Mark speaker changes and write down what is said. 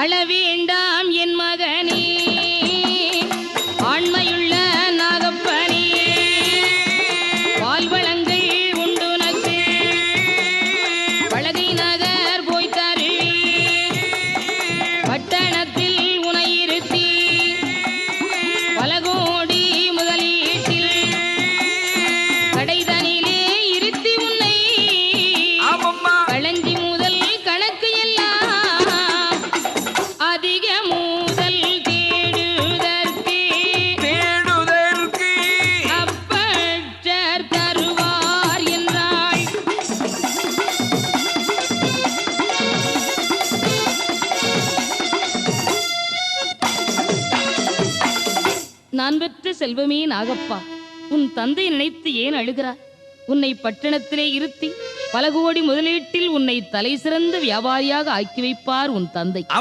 Speaker 1: அளவேண்டாம் என் மகனே. ஆண்மையுள்ள நாகப்பனே வாழ்வளங்கள் உண்டுனக்கு பழகை நகர் போய் தரு. பட்டணத்தில் உனை பல கோடி முதலீட்டில். கடைத நான் பெற்ற செல்வமே நாகப்பா. உன் தந்தை நினைத்து ஏன் அழுகிறார் உன்னை பட்டணத்திலே இருத்தி பல கோடி முதலீட்டில் உன்னை தலை சிறந்த வியாபாரியாக ஆக்கி வைப்பார் உன் தந்தை.